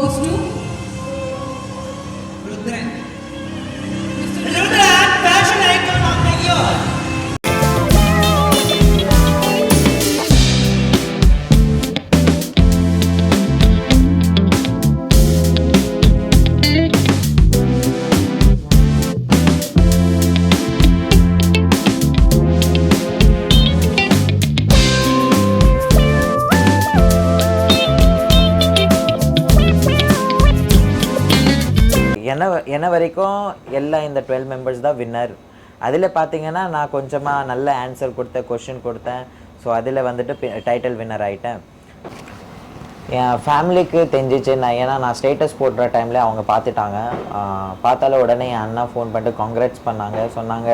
goes to என்ன என்ன வரைக்கும் எல்லாம் இந்த டுவெல் மெம்பர்ஸ் தான் வின்னர் அதில் பார்த்தீங்கன்னா நான் கொஞ்சமாக நல்ல ஆன்சர் கொடுத்தேன் கொஷின் கொடுத்தேன். ஸோ அதில் வந்துட்டு டைட்டில் வின்னர் ஆகிட்டேன் என் ஃபேமிலிக்கு தெரிஞ்சிச்சு. நான் ஏன்னா நான் ஸ்டேட்டஸ் போடுற டைமில் அவங்க பார்த்துட்டாங்க பார்த்தால உடனே என் அண்ணா ஃபோன் பண்ணிட்டு காங்க்ராட்ஸ் பண்ணாங்க. சொன்னாங்க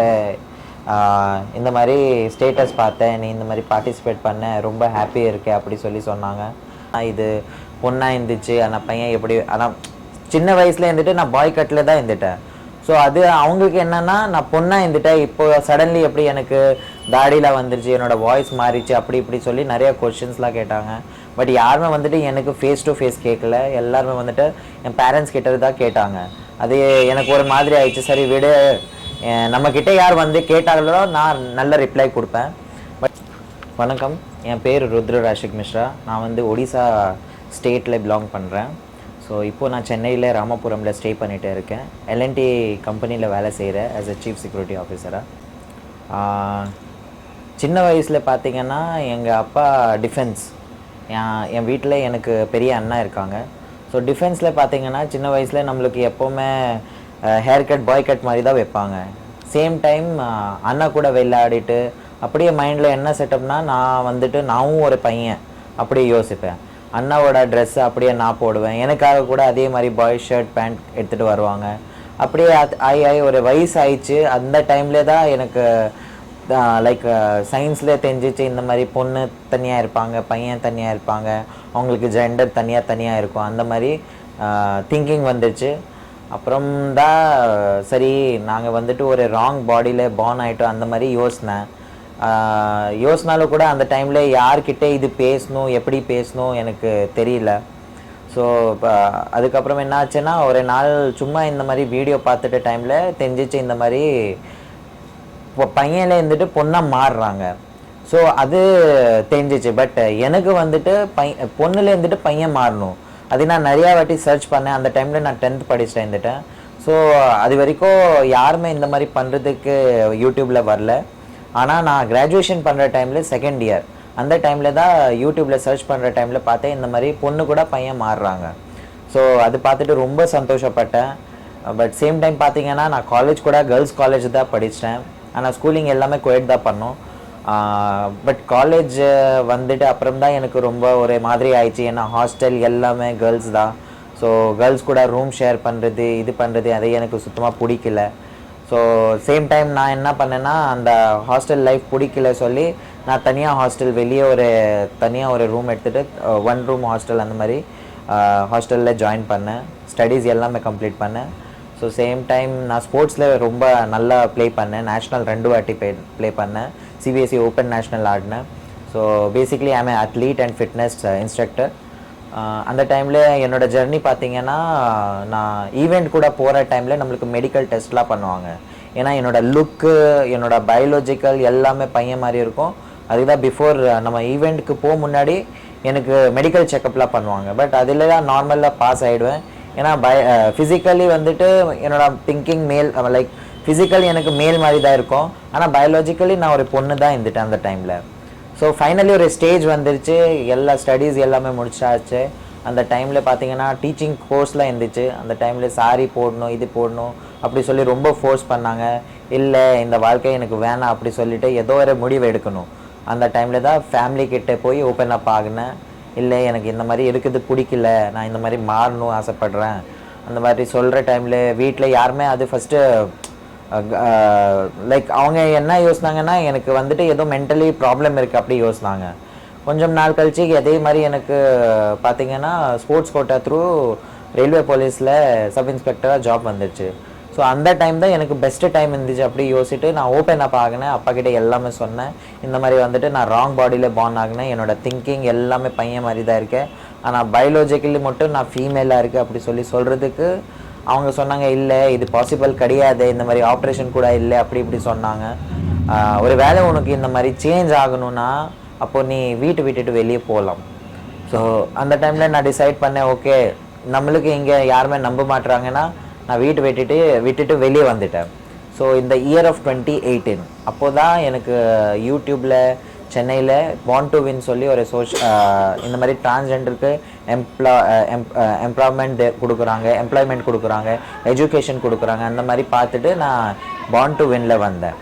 இந்த மாதிரி ஸ்டேட்டஸ் பார்த்தேன். நீ இந்த மாதிரி பார்ட்டிசிபேட் பண்ண. ரொம்ப ஹாப்பியாக இருக்கே அப்படி சொல்லி சொன்னாங்க. இது பொண்ணாக இருந்துச்சு. அந்த பையன் எப்படி ஆனால் சின்ன வயசில் இருந்துட்டு நான் பாய் கட்டில் தான் இருந்துட்டேன் ஸோ அது அவங்களுக்கு என்னென்னா நான் பொண்ணாக இருந்துட்டேன் இப்போ சடன்லி எப்படி எனக்கு தாடியில் வந்துருச்சு என்னோடய வாய்ஸ் மாறிச்சு அப்படி இப்படி சொல்லி நிறைய கொஷின்ஸ்லாம் கேட்டாங்க. பட் யாருமே வந்துட்டு எனக்கு ஃபேஸ் டு ஃபேஸ் கேட்கல. எல்லாருமே வந்துட்டு என் பேரண்ட்ஸ் கிட்ட தான் கேட்டாங்க. அது எனக்கு ஒரு மாதிரி ஆயிடுச்சு. சரி விடு. நம்மக்கிட்ட யார் வந்து கேட்டாங்களோ நான் நல்ல ரிப்ளை கொடுப்பேன். பட் வணக்கம். என் பேர் ருத்ர ராஷிக் மிஸ்ரா. நான் வந்து ஒடிசா ஸ்டேட்டில் பிலாங் பண்ணுறேன் ஸோ இப்போது நான் சென்னையில் ராமபுரமில் ஸ்டே பண்ணிகிட்டு இருக்கேன். எல்என்டி கம்பெனியில் வேலை செய்கிறேன் ஆஸ் அ சீஃப் செக்யூரிட்டி ஆஃபீஸராக சின்ன வயசில் பார்த்தீங்கன்னா எங்கள் அப்பா டிஃபென்ஸ் என் என் வீட்டில் எனக்கு பெரிய அண்ணா இருக்காங்க. ஸோ டிஃபென்ஸில் பார்த்தீங்கன்னா சின்ன வயசில் நம்மளுக்கு எப்போவுமே ஹேர் கட் பாய் கட் மாதிரி தான் வைப்பாங்க. சேம் டைம் அண்ணா கூட விளையாடிட்டு அப்படியே மைண்டில் என்ன செட்டப்னா நான் வந்துட்டு நானும் ஒரு பையன். அப்படியே யோசிப்பேன். அண்ணாவோட ட்ரெஸ் அப்படியே நான் போடுவேன். எனக்காக கூட அதே மாதிரி பாய் ஷர்ட் பேண்ட் எடுத்துகிட்டு வருவாங்க. அப்படியே ஆகி ஆகி ஒரு வயசு ஆயிடுச்சு அந்த டைம்ல தான் எனக்கு லைக் சயின்ஸில் தெரிஞ்சிச்சு. இந்த மாதிரி பொண்ணு தனியாக இருப்பாங்க பையன் தனியாக இருப்பாங்க. அவங்களுக்கு ஜெண்டர் தனியாக தனியாக இருக்கும். அந்த மாதிரி திங்கிங் வந்துச்சு அப்புறம் தான் சரி நாங்கள் வந்துட்டு ஒரு ராங் பாடியில் பார்ன் ஆகிட்டோம் அந்த மாதிரி யோசினேன். யோசினாலும் கூட அந்த டைமில் யார்கிட்ட இது பேசணும் எப்படி பேசணும் எனக்கு தெரியல. ஸோ இப்போ அதுக்கப்புறம் என்ன ஆச்சுன்னா ஒரு நாள் சும்மா இந்த மாதிரி வீடியோ பார்த்துட்ட டைமில் தெரிஞ்சிச்சு இந்த மாதிரி இப்போ பையனில் இருந்துட்டு பொண்ணாக மாறுறாங்க. ஸோ அது தெரிஞ்சிச்சு. பட் எனக்கு வந்துட்டு பை பொண்ணுல இருந்துட்டு பையன் மாறணும். அது நான் நிறையா வாட்டி சர்ச் பண்ணேன். அந்த டைமில் நான் டென்த் படிச்சுட்டு இருந்துட்டேன் ஸோ அது வரைக்கும் யாருமே இந்த மாதிரி பண்ணுறதுக்கு யூடியூப்பில் வரல. ஆனால் நான் கிராஜுவேஷன் பண்ணுற டைமில் செகண்ட் இயர் அந்த டைமில் தான் யூடியூப்பில் சர்ச் பண்ணுற டைமில் பார்த்தேன் இந்த மாதிரி பொண்ணு கூட பையன் மாறுறாங்க. ஸோ அது பார்த்துட்டு ரொம்ப சந்தோஷப்பட்டேன். பட் சேம் டைம் பார்த்தீங்கன்னா நான் காலேஜ் கூட கேர்ள்ஸ் காலேஜ் தான் படித்தேன் ஆனால் ஸ்கூலிங் எல்லாமே கோயட் தான் பண்ணோம். பட் காலேஜ் வந்துட்டு அப்புறம் தான் எனக்கு ரொம்ப ஒரு மாதிரி ஆயிடுச்சு. ஏன்னா ஹாஸ்டல் எல்லாமே கேர்ள்ஸ் தான். ஸோ கேர்ள்ஸ் கூட ரூம் ஷேர் பண்ணுறது இது பண்ணுறது அதை எனக்கு சுத்தமாக பிடிக்கல. ஸோ சேம் டைம் நான் என்ன பண்ணேன்னா அந்த ஹாஸ்டல் லைஃப் பிடிக்கல சொல்லி நான் தனியாக ஹாஸ்டல் வெளியே ஒரு தனியாக ஒரு ரூம் எடுத்துகிட்டு ஒன் ரூம் ஹாஸ்டல் அந்த மாதிரி ஹாஸ்டலில் ஜாயின் பண்ணேன். ஸ்டடீஸ் எல்லாமே கம்ப்ளீட் பண்ணேன். ஸோ சேம் டைம் நான் ஸ்போர்ட்ஸில் ரொம்ப நல்லா ப்ளே பண்ணேன். நேஷ்னல் ரெண்டு வாட்டி ப்ளே ப்ளே பண்ணேன். CBSE open national ஆடினேன். So basically I'm a athlete and fitness instructor அந்த டைமில் என்னோட ஜெர்னி பார்த்தீங்கன்னா நான் ஈவெண்ட் கூட போகிற டைமில் நம்மளுக்கு மெடிக்கல் டெஸ்ட்லாம் பண்ணுவாங்க. ஏன்னா என்னோடய லுக்கு என்னோட பயாலஜிக்கல் எல்லாமே பையன் மாதிரி இருக்கும். அதுதான் பிஃபோர் நம்ம ஈவெண்ட்டுக்கு போக முன்னாடி எனக்கு மெடிக்கல் செக்கப்லாம் பண்ணுவாங்க. பட் அதில் தான் நார்மலாக பாஸ் ஆகிடுவேன் ஏன்னா பய ஃபிசிக்கலி வந்துட்டு என்னோட திங்கிங் மேல் லைக் ஃபிசிக்கலி எனக்கு மேல் மாதிரி தான் இருக்கும். ஆனால் பயாலஜிக்கலி நான் ஒரு பொண்ணு தான் இருந்துட்டேன் அந்த டைமில் ஸோ ஃபைனலி ஒரு ஸ்டேஜ் வந்துருச்சு. எல்லா ஸ்டடீஸ் எல்லாமே முடிச்சாச்சு. அந்த டைமில் பார்த்தீங்கன்னா டீச்சிங் கோர்ஸ்லாம் இருந்துச்சு. அந்த டைமில் சாரி போடணும் இது போடணும் அப்படி சொல்லி ரொம்ப ஃபோர்ஸ் பண்ணாங்க. இல்லை இந்த வாழ்க்கை எனக்கு வேணாம் அப்படி சொல்லிட்டு ஏதோ ஒரு முடிவு எடுக்கணும். அந்த டைமில் தான் ஃபேமிலி கிட்டே போய் ஓப்பன் அப் ஆகினேன். இல்லை எனக்கு இந்த மாதிரி இருக்குது பிடிக்கல. நான் இந்த மாதிரி மாறணும் ஆசைப்பட்றேன். அந்த மாதிரி சொல்கிற டைமில் வீட்டில் யாருமே அது ஃபஸ்ட்டு லைக் அவங்க என்ன யோசினாங்கன்னா எனக்கு வந்துட்டு ஏதோ மென்டலி ப்ராப்ளம் இருக்குது அப்படி யோசினாங்க. கொஞ்சம் நாள் கழிச்சு அதே மாதிரி எனக்கு பார்த்தீங்கன்னா ஸ்போர்ட்ஸ் கோட்டா த்ரூ ரயில்வே போலீஸில் சப் இன்ஸ்பெக்டராக ஜாப் வந்துடுச்சு ஸோ அந்த டைம் தான் எனக்கு பெஸ்ட்டு டைம் இருந்துச்சு அப்படி யோசிச்சுட்டு நான் ஓப்பன் அப் ஆகினேன். அப்பாக்கிட்ட எல்லாமே சொன்னேன். இந்த மாதிரி வந்துட்டு நான் ராங் பாடியில் பார்ன் ஆகினேன். என்னோடய திங்கிங் எல்லாமே பையன் மாதிரி தான் இருக்கேன். ஆனால் பயாலஜிக்கலி மட்டும் நான் ஃபீமேலாக இருக்கேன் அப்படி சொல்லி சொல்கிறதுக்கு அவங்க சொன்னாங்க இல்லை இது பாசிபிள் கிடையாது. இந்த மாதிரி ஆப்ரேஷன் கூட இல்லை. அப்படி இப்படி சொன்னாங்க. ஒரு வேளை உனக்கு இந்த மாதிரி சேஞ்ச் ஆகணும்னா அப்போது நீ வீட்டு விட்டுட்டு வெளியே போகலாம் ஸோ அந்த டைமில் நான் டிசைட் பண்ணேன் ஓகே நம்மளுக்கு இங்கே யாருமே நம்ப மாட்றாங்கன்னா நான் வீட்டு விட்டுட்டு விட்டுட்டு வெளியே வந்துட்டேன். ஸோ இந்த இயர் ஆஃப் டுவெண்ட்டி எயிட்டீன் அப்போ தான் எனக்கு யூடியூப்பில் சென்னையில் வான் டு வின் சொல்லி ஒரு சோஷ் இந்த மாதிரி டிரான்ஸ்ஜெண்டருக்கு எம்ப்ளா எம்ப்ளாய்மெண்ட் கொடுக்குறாங்க எம்ப்ளாய்மெண்ட் கொடுக்குறாங்க எஜுகேஷன் கொடுக்குறாங்க அந்த மாதிரி பார்த்துட்டு நான் பான் டு வின்ல வந்தேன்.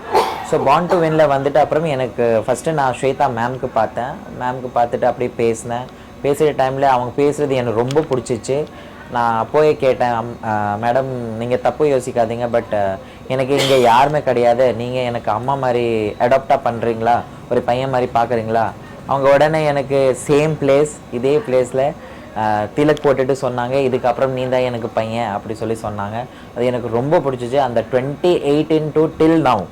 ஸோ பாண்ட் டு வின்ல வந்துட்டு அப்புறம் எனக்கு ஃபஸ்ட்டு நான் ஸ்வேதா மேம்க்கு பார்த்தேன். மேம்க்கு பார்த்துட்டு அப்படியே பேசினேன். பேசுகிற டைமில் அவங்க பேசுகிறது எனக்கு ரொம்ப பிடிச்சிச்சு. நான் அப்போயே கேட்டேன் மேடம் நீங்கள் தப்பு யோசிக்காதீங்க பட் எனக்கு இங்கே யாருமே கிடையாது. நீங்கள் எனக்கு அம்மா மாதிரி அடாப்டாக பண்ணுறீங்களா ஒரு பையன் மாதிரி பார்க்குறீங்களா அவங்க உடனே எனக்கு சேம் பிளேஸ் இதே பிளேஸில் திலக் போட்டுட்டு சொன்னாங்க. இதுக்கப்புறம் நீ தான் எனக்கு பையன் அப்படி சொல்லி சொன்னாங்க. அது எனக்கு ரொம்ப பிடிச்சிச்சு. அந்த twenty eighteen to till now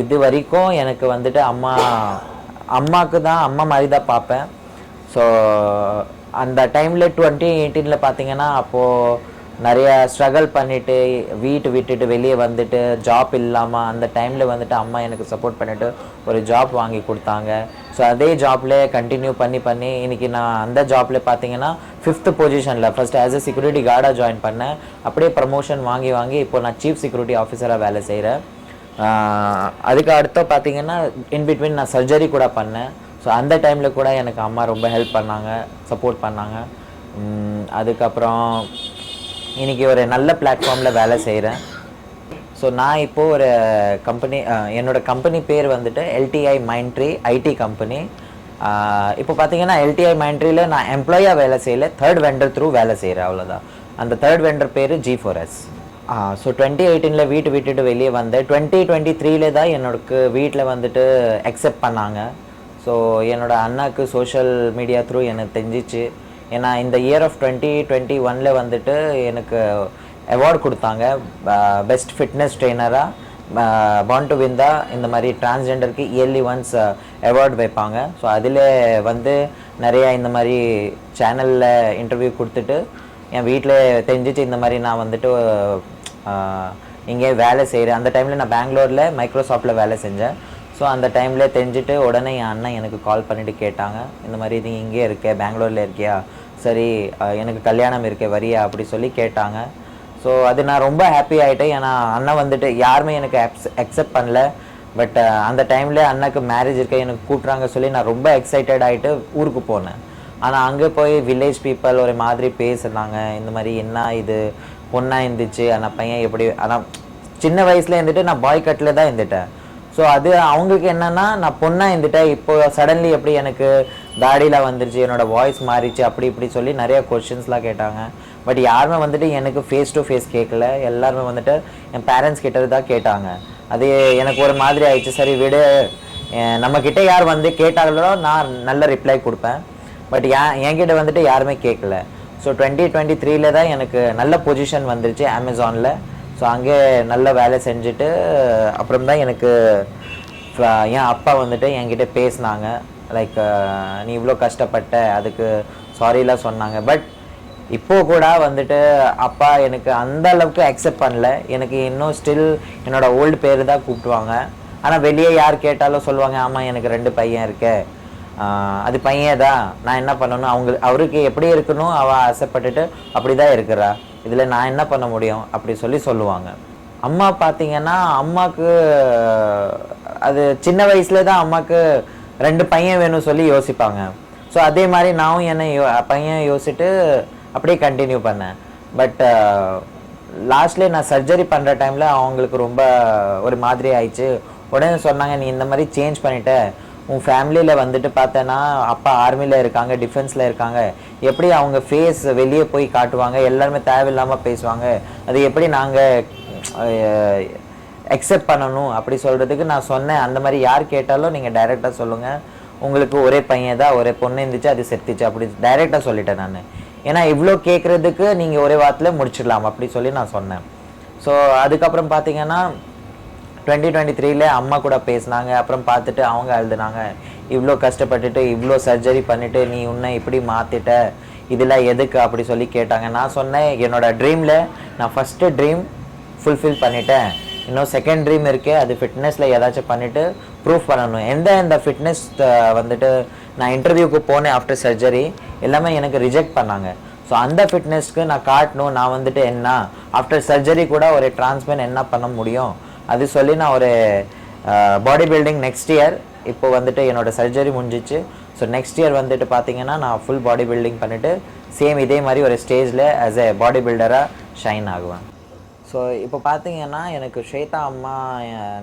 இது வரைக்கும் எனக்கு வந்துட்டு அம்மா அம்மாவுக்கு தான் அம்மா மாதிரி தான் பார்ப்பேன். ஸோ அந்த டைமில் டுவெண்ட்டி எயிட்டீனில் பார்த்தீங்கன்னா அப்போது நிறைய ஸ்ட்ரகிள் பண்ணிவிட்டு வீட்டு விட்டுட்டு வெளியே வந்துட்டு ஜாப் இல்லாமல் அந்த டைமில் வந்துட்டு அம்மா எனக்கு சப்போர்ட் பண்ணிவிட்டு ஒரு ஜாப் வாங்கி கொடுத்தாங்க. ஸோ அதே ஜாப்லேயே கண்டினியூ பண்ணி பண்ணி இன்றைக்கி நான் அந்த ஜாப்ல பார்த்தீங்கன்னா ஃபிஃப்த் பொசிஷனில் ஃபஸ்ட் ஆஸ் அ செக்யூரிட்டி கார்டாக ஜாயின் பண்ணேன். அப்படியே ப்ரமோஷன் வாங்கி வாங்கி இப்போ நான் சீஃப் செக்யூரிட்டி ஆஃபீஸராக வேலை செய்கிறேன் அதுக்கு அடுத்த பார்த்தீங்கன்னா இன் பிட்வீன் நான் சர்ஜரி கூட பண்ணேன். ஸோ அந்த டைமில் கூட எனக்கு அம்மா ரொம்ப ஹெல்ப் பண்ணாங்க சப்போர்ட் பண்ணாங்க. அதுக்கப்புறம் இன்றைக்கி ஒரு நல்ல பிளாட்ஃபார்மில் வேலை செய்கிறேன் ஸோ நான் இப்போது ஒரு கம்பெனி என்னோட கம்பெனி பேர் வந்துட்டு எல்டிஐ மைண்ட்ரி ஐடி கம்பெனி இப்போ பார்த்தீங்கன்னா எல்டிஐ மைண்ட்ரியில் நான் எம்ப்ளாயாக வேலை செய்யல தேர்ட் வெண்டர் த்ரூ வேலை செய்கிறேன் அவ்வளோதான் அந்த தேர்ட் வெண்டர் பேர் G four S so twenty எயிட்டீனில் வீட்டு விட்டுட்டு வெளியே வந்தேன். டுவெண்ட்டி டுவெண்ட்டி த்ரீல தான் என்னோடக்கு வீட்டில் வந்துட்டு அக்செப்ட் பண்ணாங்க. ஸோ என்னோட அண்ணாக்கு சோஷியல் மீடியா த்ரூ எனக்கு தெரிஞ்சிச்சு. ஏன்னா இந்த இயர் ஆஃப் டுவெண்ட்டி டுவெண்ட்டி ஒனில் வந்துட்டு எனக்கு அவார்டு கொடுத்தாங்க. பெஸ்ட் ஃபிட்னஸ் ட்ரெயினராக பாண்ட் டு வின் தான் இந்த மாதிரி டிரான்ஸ்ஜெண்டருக்கு இயர்லி ஒன்ஸ் அவார்ட் வைப்பாங்க. ஸோ அதில் வந்து நிறையா இந்த மாதிரி சேனலில் இன்டர்வியூ கொடுத்துட்டு என் வீட்டில் தெரிஞ்சிச்சு இந்த மாதிரி நான் வந்துட்டு இங்கே வேலை செய்கிறேன் அந்த டைமில் நான் பெங்களூரில் மைக்ரோசாஃப்ட்டில் வேலை செஞ்சேன். ஸோ அந்த டைமில் தெரிஞ்சுட்டு உடனே என் அண்ணன் எனக்கு கால் பண்ணிட்டு கேட்டாங்க. இந்த மாதிரி நீ இங்கே இருக்கே பெங்களூரில் இருக்கியா? சரி எனக்கு கல்யாணம் இருக்கே வரியா? அப்படி சொல்லி கேட்டாங்க. ஸோ அது நான் ரொம்ப ஹாப்பி ஆகிட்டேன் ஏன்னா அண்ணன் வந்துட்டு யாருமே எனக்கு அக்செப்ட் பண்ணல. பட் அந்த டைமில் அண்ணாக்கு மேரேஜ் இருக்க எனக்கு கூட்டுறாங்க சொல்லி நான் ரொம்ப எக்ஸைட்டட் ஆகிட்டு ஊருக்கு போனேன். ஆனால் அங்கே போய் வில்லேஜ் பீப்புள் ஒரு மாதிரி பேசுனாங்க. இந்த மாதிரி என்ன இது? பொண்ணாக இருந்துச்சு. அந்த பையன் எப்படி? ஆனால் சின்ன வயசில் இருந்துட்டு நான் பாய் கட்டில் தான் இருந்துட்டேன். ஸோ அது அவங்களுக்கு என்னன்னா நான் பொண்ணாக இருந்துட்டேன். இப்போ சடன்லி எப்படி எனக்கு தாடியில் வந்துருச்சு என்னோட வாய்ஸ் மாறிச்சு அப்படி இப்படி சொல்லி நிறைய கொஷின்ஸ்லாம் கேட்டாங்க. பட் யாருமே வந்துட்டு எனக்கு ஃபேஸ் டு ஃபேஸ் கேட்கல. எல்லாருமே வந்துட்டு என் பேரண்ட்ஸ் கிட்டது தான் கேட்டாங்க. அது எனக்கு ஒரு மாதிரி ஆயிடுச்சு. சரி விடு. நம்மக்கிட்ட நம்ம யார் வந்து கேட்டாங்களோ நான் நல்ல ரிப்ளை கொடுப்பேன். பட் ஏன் என்கிட்ட வந்துட்டு யாருமே கேட்கல. ஸோ டுவெண்ட்டி டுவெண்ட்டி த்ரீல தான் எனக்கு நல்ல பொசிஷன் வந்துருச்சு அமேசானில் ஸோ அங்கே நல்ல வேலை செஞ்சுட்டு அப்புறம் தான் எனக்கு என் அப்பா வந்துட்டு என்கிட்ட பேசினாங்க. லைக் நீ இவ்வளோ கஷ்டப்பட்ட அதுக்கு சாரிலாம் சொன்னாங்க. பட் இப்போ கூட வந்துட்டு அப்பா எனக்கு அந்த அளவுக்கு அக்செப்ட் பண்ணல. எனக்கு இன்னும் ஸ்டில் என்னோட ஓல்டு பேர் தான் கூப்பிடுவாங்க ஆனால் வெளியே யார் கேட்டாலும் சொல்லுவாங்க ஆமாம் எனக்கு ரெண்டு பையன் இருக்கு. அது பையன் தான். நான் என்ன பண்ணணும்? அவங்க அவருக்கு எப்படி இருக்கணும்? அவள் ஆசைப்பட்டுட்டு அப்படி தான் இருக்கிறா. இதில் நான் என்ன பண்ண முடியும் அப்படி சொல்லி சொல்லுவாங்க. அம்மா பார்த்தீங்கன்னா அம்மாவுக்கு அது சின்ன வயசுல தான் அம்மாவுக்கு ரெண்டு பையன் வேணும் சொல்லி யோசிப்பாங்க. ஸோ அதே மாதிரி நானும் என்ன யோ பையன் யோசிச்சுட்டு அப்படியே கண்டினியூ பண்ணேன். பட் uh, லாஸ்ட்லேயே நான் சர்ஜரி பண்ணுற டைமில் அவங்களுக்கு ரொம்ப ஒரு மாதிரி ஆயிடுச்சு. உடனே சொன்னாங்க நீ இந்த மாதிரி சேஞ்ச் பண்ணிட்ட. உன் ஃபேமிலியில் வந்துட்டு பார்த்தேன்னா அப்பா ஆர்மியில் இருக்காங்க டிஃபென்ஸில் இருக்காங்க. எப்படி அவங்க ஃபேஸ் வெளியே போய் காட்டுவாங்க? எல்லாருமே தேவையில்லாமல் பேசுவாங்க. அது எப்படி நாங்கள் அக்செப்ட் பண்ணணும் அப்படி சொல்கிறதுக்கு நான் சொன்னேன். அந்த மாதிரி யார் கேட்டாலும் நீங்கள் டைரெக்டாக சொல்லுங்கள் உங்களுக்கு ஒரே பையன் தான் ஒரே பொண்ணு இருந்துச்சு அது செத்துச்சு. அப்படி டைரெக்டாக சொல்லிட்டேன் நான். ஏன்னா இவ்வளோ கேட்குறதுக்கு நீங்கள் ஒரே வாரத்தில் முடிச்சிடலாம். அப்படி சொல்லி நான் சொன்னேன். ஸோ அதுக்கப்புறம் பார்த்தீங்கன்னா டுவெண்ட்டி டுவெண்ட்டி த்ரீல அம்மா கூட பேசினாங்க அப்புறம் பார்த்துட்டு அவங்க அழுதுனாங்க. இவ்வளோ கஷ்டப்பட்டுட்டு இவ்வளோ சர்ஜரி பண்ணிட்டு நீ உன்னை இப்படி மாற்றிட்ட இதெல்லாம் எதுக்கு அப்படி சொல்லி கேட்டாங்க. நான் சொன்னேன் என்னோடய ட்ரீமில் நான் ஃபஸ்ட்டு ட்ரீம் ஃபுல்ஃபில் பண்ணிட்டேன். இன்னும் செகண்ட் ட்ரீம் இருக்குது அது ஃபிட்னஸில் ஏதாச்சும் பண்ணிவிட்டு ப்ரூஃப் பண்ணணும். எந்த இந்த ஃபிட்னஸ் வந்துட்டு நான் இன்டர்வியூக்கு போனேன் ஆஃப்டர் சர்ஜரி எல்லாமே எனக்கு ரிஜெக்ட் பண்ணாங்க. ஸோ அந்த ஃபிட்னஸ்க்கு நான் காட்டணும். நான் வந்துட்டு என்ன ஆஃப்டர் சர்ஜரி கூட ஒரு டிரான்ஸ்மென் என்ன பண்ண முடியும்? அது சொல்லி நான் ஒரு பாடி பில்டிங் நெக்ஸ்ட் இயர் இப்போ வந்துட்டு என்னோட சர்ஜரி முடிஞ்சிச்சு. ஸோ நெக்ஸ்ட் இயர் வந்துட்டு பார்த்தீங்கன்னா நான் ஃபுல் பாடி பில்டிங் பண்ணிவிட்டு சேம் இதே மாதிரி ஒரு ஸ்டேஜில் ஆஸ் எ பாடி பில்டராக ஷைன் ஆகுவேன். ஸோ இப்போ பார்த்தீங்கன்னா எனக்கு ஸ்வேதா அம்மா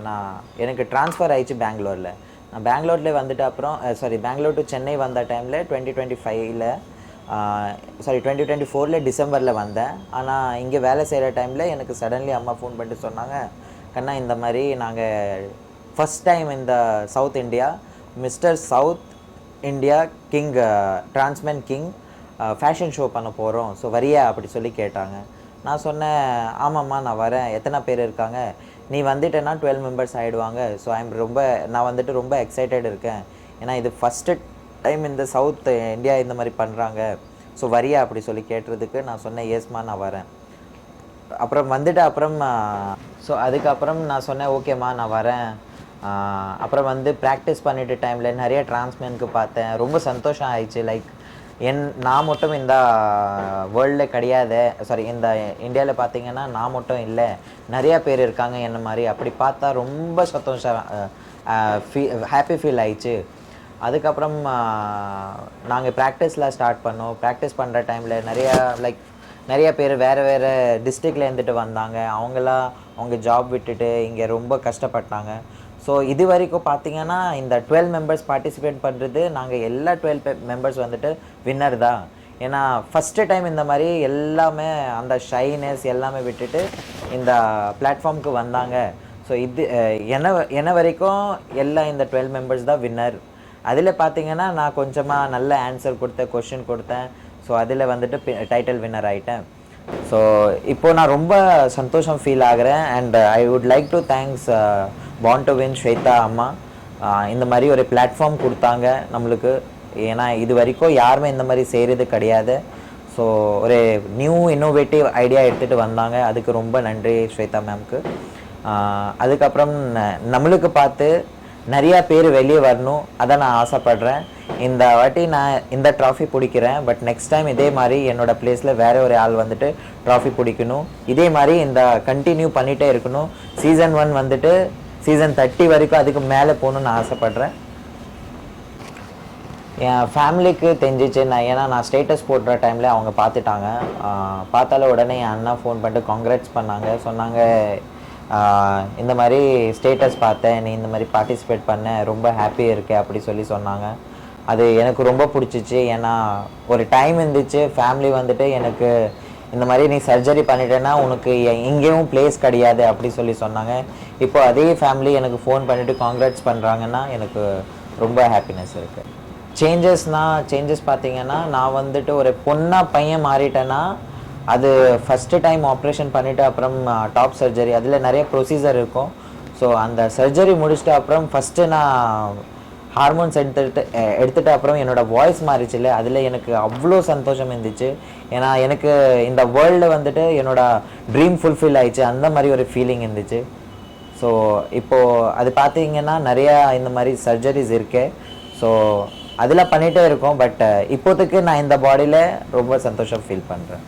நான் எனக்கு ட்ரான்ஸ்ஃபர் ஆயிடுச்சு பெங்களூரில். நான் பெங்களூர்லேயே வந்துட்டு அப்புறம் சாரி பெங்களூர் டு சென்னை வந்த டைமில் டுவெண்ட்டி டுவெண்ட்டி ஃபைவ்ல சாரி டுவெண்ட்டி டுவெண்ட்டி ஃபோரில் டிசம்பரில் வந்தேன். ஆனால் இங்கே வேலை செய்கிற டைமில் எனக்கு சடன்லி அம்மா ஃபோன் பண்ணிட்டு சொன்னாங்க கண்ணா இந்த மாதிரி நாங்கள் ஃபஸ்ட் டைம் இந்த south India mister south India king transman king fashion show பண்ண போகிறோம் ஸோ வரியா அப்படி சொல்லி கேட்டாங்க. நான் சொன்னேன் ஆமாம்மா நான் வரேன். எத்தனை பேர் இருக்காங்க? நீ வந்துட்டேன்னா டுவெல் மெம்பர்ஸ் ஆகிடுவாங்க ஸோ ஐம் ரொம்ப நான் வந்துட்டு ரொம்ப எக்ஸைட்டட் இருக்கேன். ஏன்னா இது ஃபஸ்ட்டு டைம் இந்த சவுத் இந்தியா இந்த மாதிரி பண்ணுறாங்க ஸோ வரியா அப்படி சொல்லி கேட்டதுக்கு நான் சொன்னேன் எஸ்மா நான் வரேன். அப்புறம் வந்துட்டு அப்புறம் ஸோ அதுக்கப்புறம் நான் சொன்னேன் ஓகேம்மா நான் வரேன். அப்புறம் வந்து ப்ராக்டிஸ் பண்ணிட்டு டைமில் நிறைய டிரான்ஸ்மேனுக்கு பார்த்தேன். ரொம்ப சந்தோஷம் ஆயிடுச்சு. லைக் என் நான் மட்டும் இந்த வேர்ல்டில் கிடையாது சாரி இந்த இந்தியாவில் பார்த்தீங்கன்னா நான் மட்டும் இல்லை. நிறையா பேர் இருக்காங்க என்ன மாதிரி. அப்படி பார்த்தா ரொம்ப சந்தோஷம் ஃபீ ஹாப்பி ஃபீல் ஆயிடுச்சு. அதுக்கப்புறம் நாங்கள் ப்ராக்டிஸ்லாம் ஸ்டார்ட் பண்ணோம். ப்ராக்டிஸ் பண்ணுற டைமில் நிறையா லைக் நிறைய பேர் வேறு வேறு டிஸ்ட்ரிக்டில் இருந்துட்டு வந்தாங்க. அவங்களாம் அவங்க ஜாப் விட்டுட்டு இங்கே ரொம்ப கஷ்டப்பட்டாங்க. ஸோ இது வரைக்கும் பார்த்தீங்கன்னா இந்த டுவெல் மெம்பர்ஸ் பார்ட்டிசிபேட் பண்ணுறது நாங்கள் எல்லா டுவெல் மெம்பர்ஸ் வந்துட்டு வின்னர் தான். ஏன்னா ஃபஸ்ட்டு டைம் இந்த மாதிரி எல்லாமே அந்த ஷைனஸ் எல்லாமே விட்டுட்டு இந்த பிளாட்ஃபார்முக்கு வந்தாங்க. ஸோ இது என்ன என்ன வரைக்கும் எல்லா இந்த டுவெல் மெம்பர்ஸ் தான் வின்னர் அதில் பார்த்தீங்கன்னா நான் கொஞ்சமாக நல்ல ஆன்சர் கொடுத்தேன் கொஷின் கொடுத்தேன். ஸோ அதில் வந்துட்டு டைட்டில் வின்னர் ஆகிட்டேன் ஸோ இப்போது நான் ரொம்ப சந்தோஷம் ஃபீல் ஆகிறேன். And I would like to thanks bond to win Swetha அம்மா. Uh, இந்த மாதிரி ஒரு பிளாட்ஃபார்ம் கொடுத்தாங்க நம்மளுக்கு. ஏன்னா இது வரைக்கும் யாருமே இந்த மாதிரி செய்கிறது கிடையாது. ஸோ ஒரு நியூ இன்னோவேட்டிவ் ஐடியா எடுத்துகிட்டு வந்தாங்க. அதுக்கு ரொம்ப நன்றி ஸ்வேதா மேம்க்கு uh, அதுக்கப்புறம் நம்மளுக்கு பார்த்து நிறையா பேர் வெளியே வரணும். அதை நான் ஆசைப்பட்றேன். இந்த வாட்டி நான் இந்த ட்ராஃபி பிடிக்கிறேன். பட் நெக்ஸ்ட் டைம் இதே மாதிரி என்னோடய பிளேஸில் வேற ஒரு ஆள் வந்துட்டு ட்ராஃபி பிடிக்கணும். இதே மாதிரி இந்த கண்டினியூ பண்ணிகிட்டே இருக்கணும். சீசன் ஒன் வந்துட்டு சீசன் தேர்ட்டி வரைக்கும் அதுக்கு மேலே போகணும்னு நான் என் ஃபேமிலிக்கு தெரிஞ்சிச்சு. நான் ஏன்னா நான் ஸ்டேட்டஸ் போடுற டைமில் அவங்க பார்த்துட்டாங்க. பார்த்தால உடனே என் அண்ணா ஃபோன் பண்ணிட்டு காங்க்ராட்ஸ் பண்ணாங்க. சொன்னாங்க இந்த மாதிரி ஸ்டேட்டஸ் பார்த்தேன் நீ இந்த மாதிரி பார்ட்டிசிபேட் பண்ண ரொம்ப ஹாப்பி இருக்கே அப்படி சொல்லி சொன்னாங்க. அது எனக்கு ரொம்ப பிடிச்சிச்சு. ஏன்னா ஒரு டைம் இருந்துச்சு ஃபேமிலி வந்துட்டு எனக்கு இந்த மாதிரி நீ சர்ஜரி பண்ணிட்டேன்னா உனக்கு எ- எங்கேயும் ப்ளேஸ் கிடையாது அப்படி சொல்லி சொன்னாங்க. இப்போ அதே ஃபேமிலி எனக்கு ஃபோன் பண்ணிட்டு காங்க்ராட்ஸ் பண்ணுறாங்கன்னா எனக்கு ரொம்ப ஹாப்பினஸ் இருக்குது சேஞ்சஸ்னால் சேஞ்சஸ் பார்த்தீங்கன்னா நான் வந்துட்டு ஒரு பொண்ணாக பையன் மாறிட்டேன்னா அது ஃபஸ்ட்டு டைம் ஆப்ரேஷன் பண்ணிவிட்டு அப்புறம் டாப் சர்ஜரி அதில் நிறைய ப்ரொசீஜர் இருக்கும். ஸோ அந்த சர்ஜரி முடிச்சுட்டு அப்புறம் ஃபஸ்ட்டு நான் ஹார்மோன்ஸ் எடுத்துட்டு எடுத்துகிட்ட அப்புறம் என்னோட வாய்ஸ் மாறிச்சுல. அதில் எனக்கு அவ்வளோ சந்தோஷம் இருந்துச்சு. ஏன்னா எனக்கு இந்த வேர்ல்டில் வந்துட்டு என்னோடய ட்ரீம் ஃபுல்ஃபில் ஆயிடுச்சு. அந்த மாதிரி ஒரு ஃபீலிங் இருந்துச்சு. ஸோ இப்போது அது பார்த்தீங்கன்னா நிறையா இந்த மாதிரி சர்ஜரிஸ் இருக்கு. ஸோ அதில் பண்ணிகிட்டே இருக்கோம். பட் இப்போதைக்கு நான் இந்த பாடியில் ரொம்ப சந்தோஷம் ஃபீல் பண்ணுறேன்